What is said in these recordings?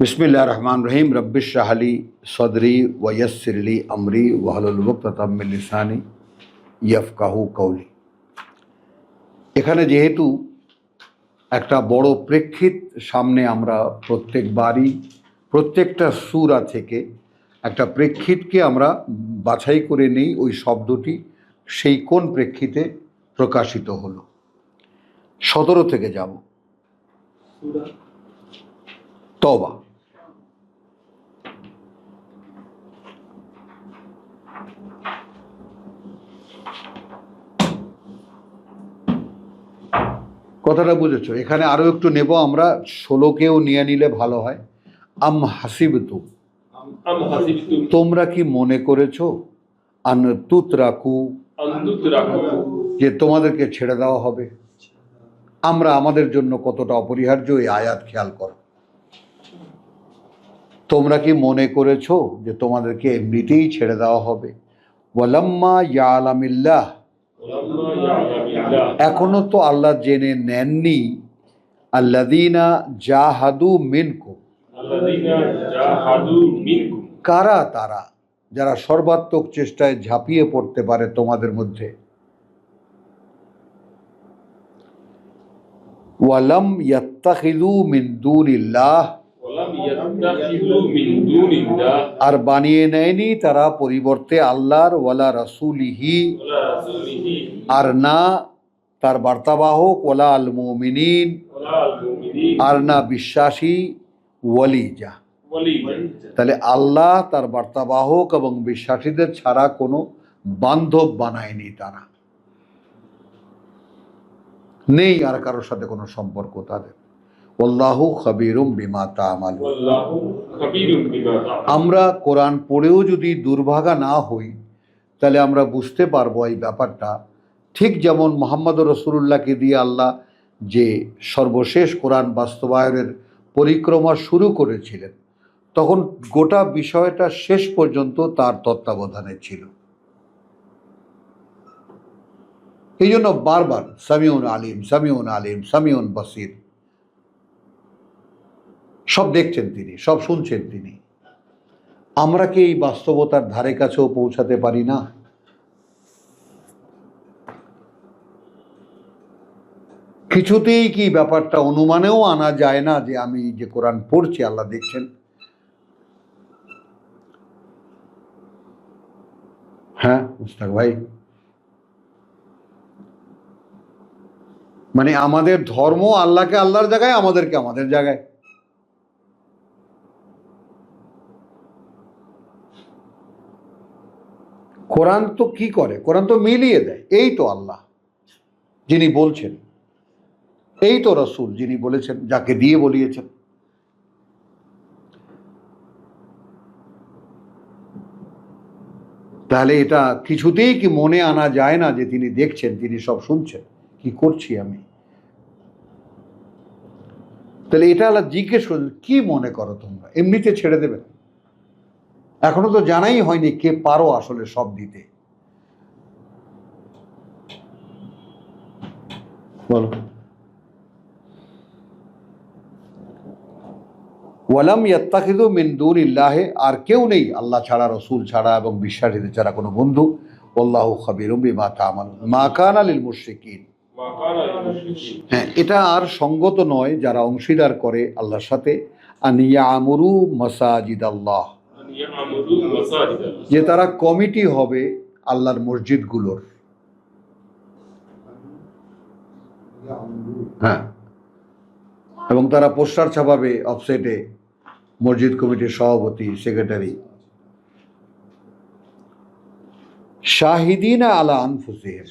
বিসমিল্লা রহমান রহিম রব্বিশ শাহলি সদরি ওয়সরলি আমরি ওয়াহলুলবকতামিলিসানি ইয়ফকাহু কৌলি এখানে যেহেতু একটা বড় প্রেক্ষিত সামনে আমরা প্রত্যেকবারই প্রত্যেকটা সুরা থেকে একটা প্রেক্ষিতকে আমরা বাছাই করে নেই ওই শব্দটি সেই কোন প্রেক্ষিতে প্রকাশিত হলো। সতেরো থেকে যাব। তবা কথাটা বুঝেছ? এখানে আরও একটু নেব আমরা। ষোলোকেও নিয়ে নিলে ভালো হয়। আম হাসিব তু তোমরা কি মনে করেছ? আনতুত রাকু যে তোমাদেরকে ছেড়ে দেওয়া হবে। আমরা আমাদের জন্য কতটা অপরিহার্য এই আয়াত খেয়াল করো। তোমরা কি মনে করেছ যে তোমাদেরকে এমনিতেই ছেড়ে দেওয়া হবে? ওয়ালাম্মা ইয়া আলামিল্লাহ এখনও তো আল্লাহ জেনে নেননি আল্লাদিনা জাহাদু মিনকু কারা তারা? যারা সর্বাত্মক চেষ্টায় ঝাঁপিয়ে পড়তে পারে তোমাদের মধ্যে। ওয়ালাম ইয়াত্তাখিদু মিন দুনিল্লাহ। আর বানিয়ে নেয়নি তারা পরিবর্তে আল্লাহর ওয়ালা রাসুলিহি। আর না তার বার্তাবাহক ওলা আল মুমিনিন আর না বিশ্বাসী ওয়ালিজা তাহলে আল্লাহ তার বার্তাবাহক এবং বিশ্বাসীদের ছাড়া কোনো বান্ধব বানায়নি তারা। নেই আর কারোর সাথে কোনো সম্পর্ক তাদের। ওল্লাহু খবিরুম বিমা তামাল আমরা কোরআন পড়েও যদি দুর্ভাগা না হই তাহলে আমরা বুঝতে পারব এই ব্যাপারটা ঠিক যেমন মোহাম্মদ রসুল্লাহকে দিয়ে আল্লাহ যে সর্বশেষ কোরআন বাস্তবায়নের পরিক্রমা শুরু করেছিলেন, তখন গোটা বিষয়টা শেষ পর্যন্ত তার তত্ত্বাবধানে ছিল। এই জন্য বারবার সামিউন আলিম সামিউন আলিম, সামিউন বসির, সব দেখছেন তিনি, সব শুনছেন তিনি। আমরা কি এই বাস্তবতার ধারে কাছেও পৌঁছাতে পারি না? কিছুতেই কি ব্যাপারটা অনুমানেও আনা যায় না যে আমি যে কোরআন পড়ছি, আল্লাহ দেখছেন? হ্যাঁ মুস্তাক ভাই। মানে আমাদের ধর্ম আল্লাহকে আল্লাহর জায়গায়, আমাদেরকে আমাদের জায়গায়। কোরআন তো কি করে? কোরআন তো মিলিয়ে দেয়। এই তো আল্লাহ, যিনি বলছেন। এই তো রসুল যিনি বলেছেন, যাকে দিয়ে বলিয়েছেন। তাহলে এটা কিছুতেই কি মনে আনা যায় না যে তিনি দেখছেন, তিনি সব শুনছেন? কি করছি আমি? তাহলে এটা আল্লাহ জিজ্ঞেস কি মনে করো তোমরা? এমনিতে ছেড়ে দেবেন। এখনও তো জানাই হয়নি কে পারো আসলে সব দিতে। বলো। ওয়ালাম ইয়াত্তাকিদু মিন দুন ইল্লাহে আর কেউ নেই আল্লাহ ছাড়া রসুল ছাড়া এবং বিশ্বাসীদের ছাড়া কোনো বন্ধু। আল্লাহ মা কামান মা মাকান আলিল মুশরিকিন। হ্যাঁ এটা আর সঙ্গত নয় যারা অংশীদার করে আল্লাহর সাথে। আনিয়া আমরু মসাজিদ আল্লাহ যে তারা কমিটি হবে আল্লাহর মসজিদগুলোর। হ্যাঁ। এবং তারা পোস্টার ছাপাবে অফসাইটে মসজিদ কমিটির সভাপতি সেক্রেটারি শাহিদিন আলা আনফুসের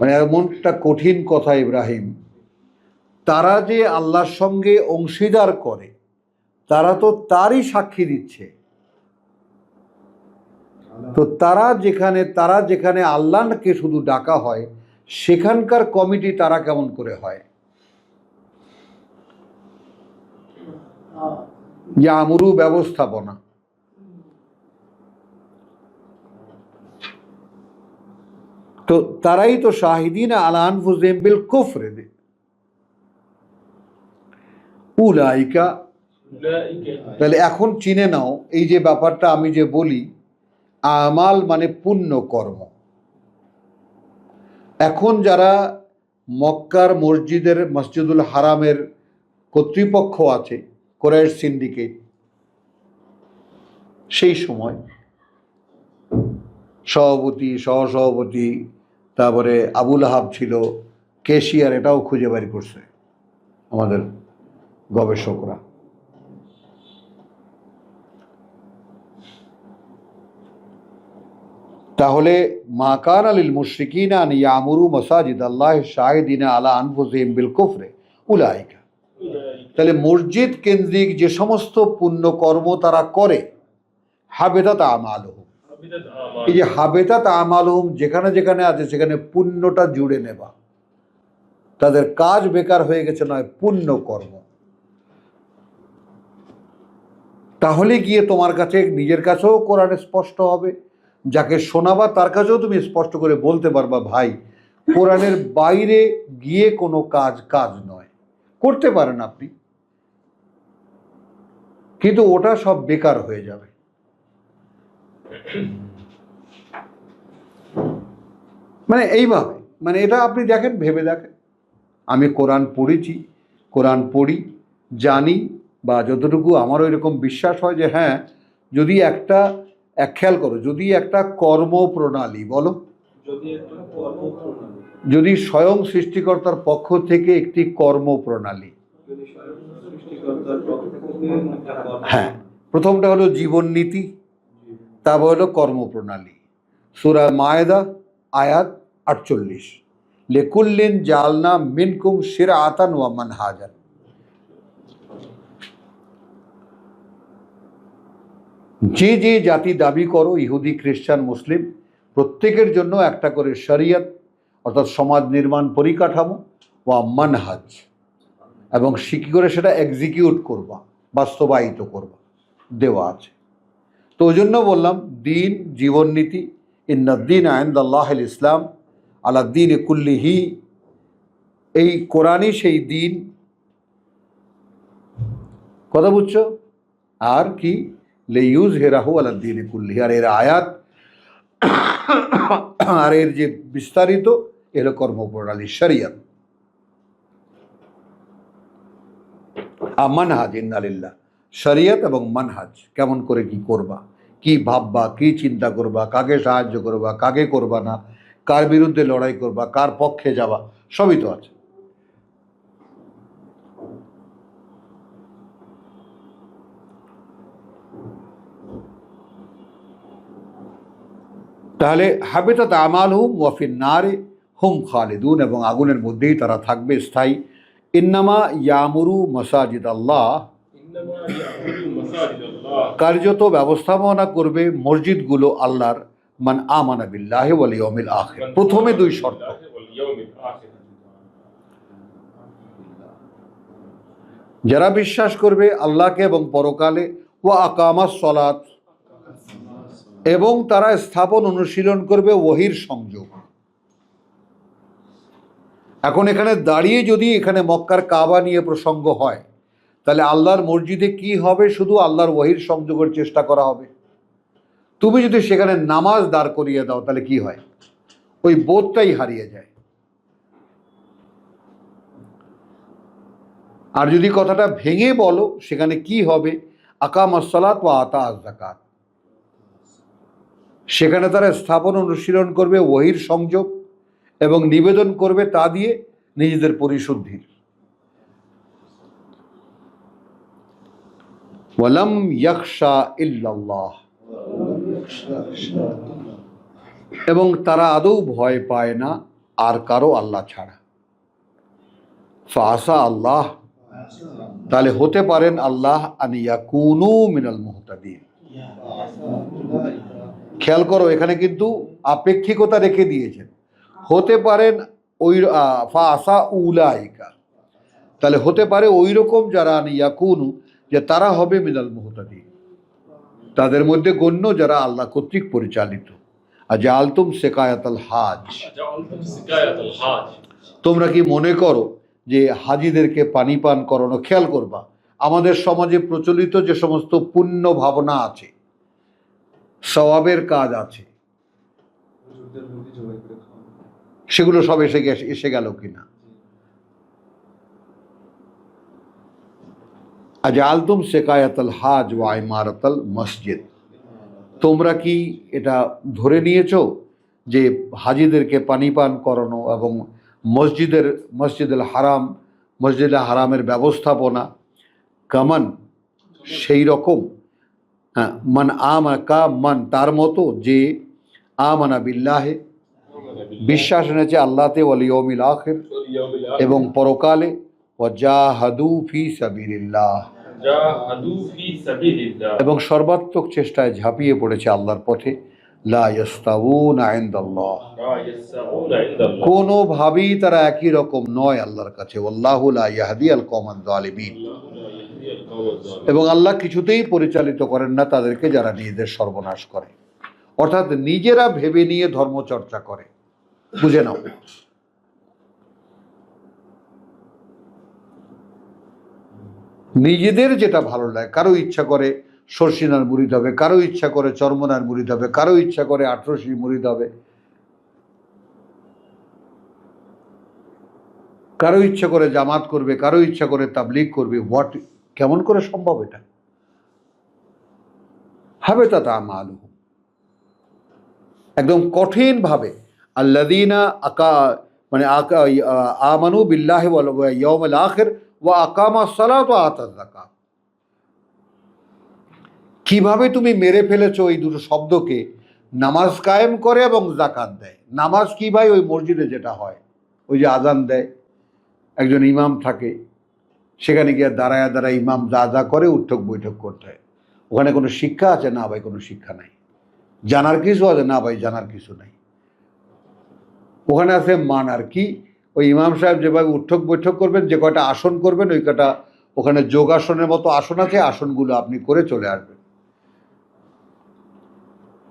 মানে এমন কঠিন কথা ইব্রাহিম। তারা যে আল্লাহর সঙ্গে অংশীদার করে তারা তো তারই সাক্ষী দিচ্ছে। তো তারা যেখানে তারা যেখানে আল্লাহকে শুধু ডাকা হয় সেখানকার কমিটি তারা কেমন করে হয়? ইয়ামুরু ব্যবস্থাপনা। তো তারাই তো শাহিদিন আলান ফুজেমবিল কুফরে দে। উলাইকা, তাহলে এখন চিনে নাও, এই যে ব্যাপারটা আমি যে বলি, আমাল মানে পুণ্য কর্ম। এখন যারা মক্কার মসজিদের, মসজিদুল হারামের কর্তৃপক্ষ আছে কোরআর সিন্ডিকেট। সেই সময় সভাপতি, সহসভাপতি, তারপরে আবুল আহাব ছিল, কেশিয়ার এটাও খুঁজে বাড়ি করছে আমাদের গবেষকরা। তাহলে মাকান আলিল মুশ্রিকিনা ইয়ামুরু মসাজিদ আল্লাহ শাহিদিনা আলা আনফুজিম বিল কুফরে উলাইকা। তাহলে মসজিদ কেন্দ্রিক যে সমস্ত পুণ্যকর্ম তারা করে হাবেদাত আমালহ এই যে হাবেদাত আমালহম যেখানে যেখানে আছে সেখানে পুণ্যটা জুড়ে নেবা। তাদের কাজ বেকার হয়ে গেছে নয় পুণ্যকর্ম। তাহলে গিয়ে তোমার কাছে নিজের কাছেও কোরআনে স্পষ্ট হবে। যাকে শোনাবা তার কাছেও তুমি স্পষ্ট করে বলতে পারবা ভাই কোরআনের বাইরে গিয়ে কোনো কাজ কাজ নয়। করতে পারেন আপনি। কিন্তু ওটা সব বেকার হয়ে যাবে। মানে এইভাবে মানে এটা আপনি দেখেন ভেবে দেখেন। আমি কোরআন পড়েছি কোরআন পড়ি জানি বা যতটুকু আমারও এরকম বিশ্বাস হয় যে হ্যাঁ যদি একটা এক খেয়াল করো যদি একটা কর্মপ্রণালী বলো। যদি যদি স্বয়ং সৃষ্টিকর্তার পক্ষ থেকে একটি কর্মপ্রণালী কর্ম হ্যাঁ প্রথমটা হলো জীবন নীতি, তারপর হলো কর্মপ্রণালী। সুরা মায়েদা, আয়াত আটচল্লিশ। লেকুল্লিন জালনা মিনকুম শির আতান ওয়া মানহাজান। যে যে জাতি দাবি করো, ইহুদি, খ্রিস্টান, মুসলিম, প্রত্যেকের জন্য একটা করে শরিয়ত, অর্থাৎ সমাজ নির্মাণ পরিকাঠামো ওয়া মানহাজ। এবং শিখি করে সেটা এক্সিকিউট করবা, বাস্তবায়িত করবা, দেওয়া আছে। তো ওই জন্য বললাম, দিন জীবননীতি ইন্নদ্দিন আইন্দ আল্লাহ ইসলাম আল্লাহ দিন কুল্লিহি। এই কোরআনই সেই দিন। কথা বুঝছ? আর কি? লে ইউজ হেরাহু আল্লাহ দিন কুল্লিহি। আর এর আয়াত, আর এর যে বিস্তারিত, এর কর্মপ্রণালী শরিয়ত। মানহাজ ইন্নালিল্লাহ। শরিয়ত এবং মানহাজ, কেমন করে কি করবা? কি ভাববা, কি চিন্তা করবা, কাকে সাহায্য করবা, কাকে করবা না, কার বিরুদ্ধে লড়াই করবা, কার পক্ষে যাবা, সবই তো আছে। তাহলে হাবিতাত আমাল হুম ওয়াফিন নারে, হুম খালিদুন এবং আগুনের মধ্যেই তারা থাকবে স্থায়ী। ইন্নামা ইয়ামুরু মসাজিদ আল্লাহ কার্যত ব্যবস্থাপনা করবে মসজিদগুলো আল্লাহর মান আমানা বিল্লাহ ইয়মিল আখের। প্রথমে দুই শর্ত। যারা বিশ্বাস করবে আল্লাহকে এবং পরকালে ও আকামাস সলাত। এবং তারা স্থাপন অনুশীলন করবে ওহির সংযোগ। এখন এখানে দাঁড়িয়ে যদি এখানে মক্কার কাবা নিয়ে প্রসঙ্গ হয়, তাহলে আল্লাহর মসজিদে কি হবে? শুধু আল্লাহর ওহির সংযোগের চেষ্টা করা হবে। তুমি যদি সেখানে নামাজ দাঁড় করিয়ে দাও, তাহলে কি হয়? ওই বোধটাই হারিয়ে যায়। আর যদি কথাটা ভেঙে বলো, সেখানে কি হবে? আকাম আসসালাত ও আতা জাকাত সেখানে তারা স্থাপন অনুশীলন করবে, ওহির সংযোগ। এবং নিবেদন করবে তা দিয়ে নিজেদের পরিশুদ্ধির। এবং তারা আদৌ ভয় পায় না আর কারও আল্লাহ ছাড়া। ফাসা আল্লাহ। তাহলে হতে পারেন আল্লাহ আনিয়া কুনু মিনাল মুহতাদিন। খেয়াল করো, এখানে কিন্তু আপেক্ষিকতা রেখে দিয়েছেন। হতে পারেন ওই ফাসা উলাইকা। তাহলে হতে পারে ওই রকম যারা ইয়াকুনু যে তারা হবে মিনাল মোহতাদি তাদের মধ্যে গণ্য যারা আল্লাহ কর্তৃক পরিচালিত। আর যে আলতুম সেকায়াতাল হাজ। তোমরা কি মনে করো যে হাজিদেরকে পানি পান করানো খেয়াল করবা? আমাদের সমাজে প্রচলিত যে সমস্ত পুণ্য ভাবনা আছে স্বভাবের কাজ আছে। সেগুলো সব এসে গেছে, এসে গেল কিনা? আজ আলতুম শেকায়াতল হাজ ওয়া ইমারতল মসজিদ। তোমরা কি এটা ধরে নিয়েছো যে হাজিদেরকে পানি পান করানো এবং মসজিদের, মসজিদুল হারাম, মসজিদুল হারামের ব্যবস্থাপনা কামান? সেই রকম। হ্যাঁ মান আম কা মান তার মতো যে আমানা বিল্লাহে বিশ্বাস এনেছে আল্লাহতে ওয়ালিয়মিল আখির এবং পরকালে এবং সর্বাত্মক চেষ্টায় ঝাঁপিয়ে পড়েছে আল্লাহর পথে কোনোভাবেই তারা একই রকম নয় আল্লাহর কাছে আল জালিমিন এবং আল্লাহ কিছুতেই পরিচালিত করেন না, তাদেরকে যারা নিজেদের সর্বনাশ করে। অর্থাৎ নিজেরা ভেবে নিয়ে ধর্মচর্চা করে। বুঝে নাও। নিজেদের যেটা ভালো লাগে, কারও ইচ্ছা করে সর্ষিনার মুড়িদ হবে, কারও ইচ্ছা করে চর্মনার মুড়িদ হবে, কারও ইচ্ছা করে আটরশি মুড়িদ হবে, কারও ইচ্ছা করে জামাত করবে, কারও ইচ্ছা করে তাবলিগ করবে হোয়াট কেমন করে সম্ভব এটা? হবে তা তা মালু একদম কঠিনভাবে আল্লাদিনা আকা মানে আকা আমানু বিল্লাহ ইয়মল আখির ওয়া আকামা সালাত ওয়া আতা যাকাত। কীভাবে তুমি মেরে ফেলেছো ওই দুটো শব্দকে? নামাজ কায়েম করে এবং জাকাত দেয়। নামাজ কি ভাই? ওই মসজিদে যেটা হয়। ওই যে আজান দেয়। একজন ইমাম থাকে। সেখানে গিয়ে দাঁড়ায় দাঁড়ায় ইমাম যা যা করে উঠক বৈঠক করতে হয়। ওখানে কোনো শিক্ষা আছে? না ভাই, কোনো শিক্ষা নাই। জানার কিছু আছে? না ভাই, জানার কিছু নাই। ওখানে আছে মান আর কি ওই ইমাম সাহেব যেভাবে উঠক বৈঠক করবেন, যে কয়টা আসন করবেন, ওই কটা ওখানে যোগাসনের মতো আসন আছে, আসনগুলো আপনি করে চলে আসবেন।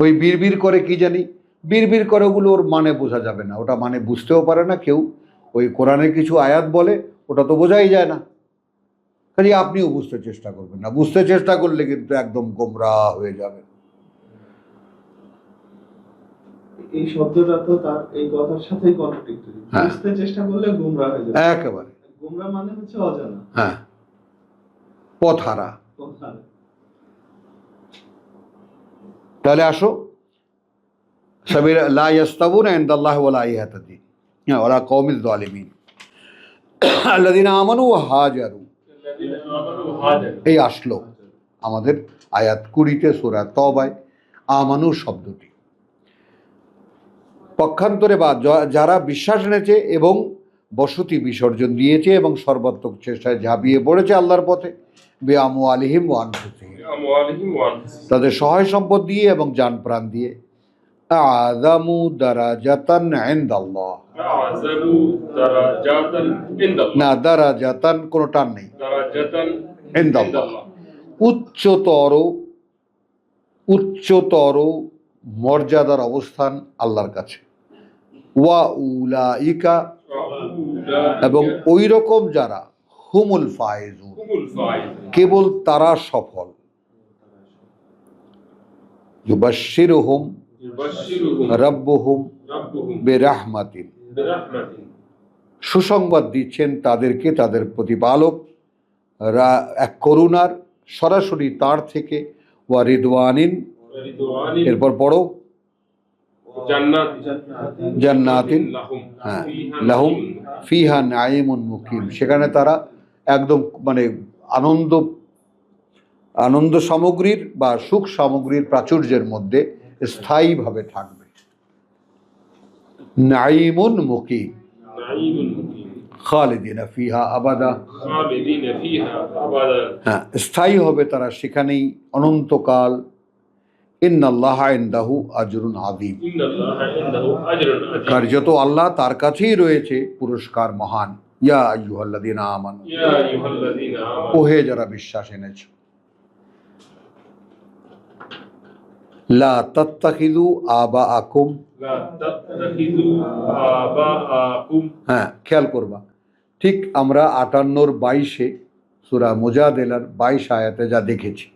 ওই বিড়বিড় করে কি জানি, বিড়বিড় করে ওগুলো ওর মানে বোঝা যাবে না। ওটা মানে বুঝতেও পারে না কেউ। ওই কোরআনের কিছু আয়াত বলে, ওটা তো বোঝাই যায় না। কাজে আপনিও বুঝতে চেষ্টা করবেন না। বুঝতে চেষ্টা করলে কিন্তু একদম গোমরা হয়ে যাবে এই শব্দটা তো তার এই কথার সাথেই কন্ট্রাডিক্টরি হ্যাঁ। বুঝতে চেষ্টা করলে গুমরা হয়ে যাবে। একেবারে। গুমরা মানে হচ্ছে অজানা। হ্যাঁ। পথহারা। তাহলে আসো। সাবির লা ইয়াস্তাবুনা ইনদাল্লাহি ওয়া লা ইয়াহতাদিন হ্যাঁ ওরা কওমিল জালিমিন আল্লাযিনা আমানু ওয়া হাজারু। এই আসলো আমাদের আয়াত কুড়িতে সূরা তবায় আমানু শব্দটি। পক্ষান্তরে বা যারা বিশ্বাস এনেছে এবং বসতি বিসর্জন দিয়েছে এবং সর্বাত্মক চেষ্টায় ঝাঁপিয়ে পড়েছে আল্লাহর পথে বেআমু আলিহিম ওয়ান তাদের সহায় সম্পদ দিয়ে এবং যান প্রাণ দিয়ে। আদামু দারাজাতান ইনদাল্লাহ। না দারাজাতান কোনো টান নেই। ইনদাল্লাহ। উচ্চতর উচ্চতর মর্যাদার অবস্থান আল্লাহর কাছে। ওয়া উলাইকা। এবং ওই রকম যারা হুমুল ফায়েজুন। কেবল তারা সফল। ইউবাশশিরুহুম ইউবাশশিরুহুম। রাব্বুহুম রাব্বুহুম। বিরাহমাতিন। সুসংবাদ দিচ্ছেন তাদেরকে তাদের প্রতিপালক। রা- এক করুণার সরাসরি তার থেকে। ওয়া রিদওয়ানিন। এরপর পড়ো। জান্নাত জান্নাতিন। হ্যাঁ লাহুম। ফিহা নাইমুন মুকিম। সেখানে তারা একদম মানে আনন্দ আনন্দ সামগ্রীর বা সুখ সামগ্রীর প্রাচুর্যের মধ্যে স্থায়ীভাবে থাকবে। নাইমুন মুকিম। খালিদিনা ফিহা আবাদা। হ্যাঁ স্থায়ী হবে তারা সেখানেই অনন্তকাল ইন্দাহু আজরুন আদিম কার্যত আল্লাহ তার কাছেই রয়েছে পুরস্কার মহান। ইয়া আমানু। ওহে যারা বিশ্বাস এনেছ। লা আবাআকুম। হ্যাঁ খেয়াল করবা। ঠিক আমরা আটান্নর বাইশে সুরা মোজাদেলার বাইশ আয়াতে যা দেখেছি।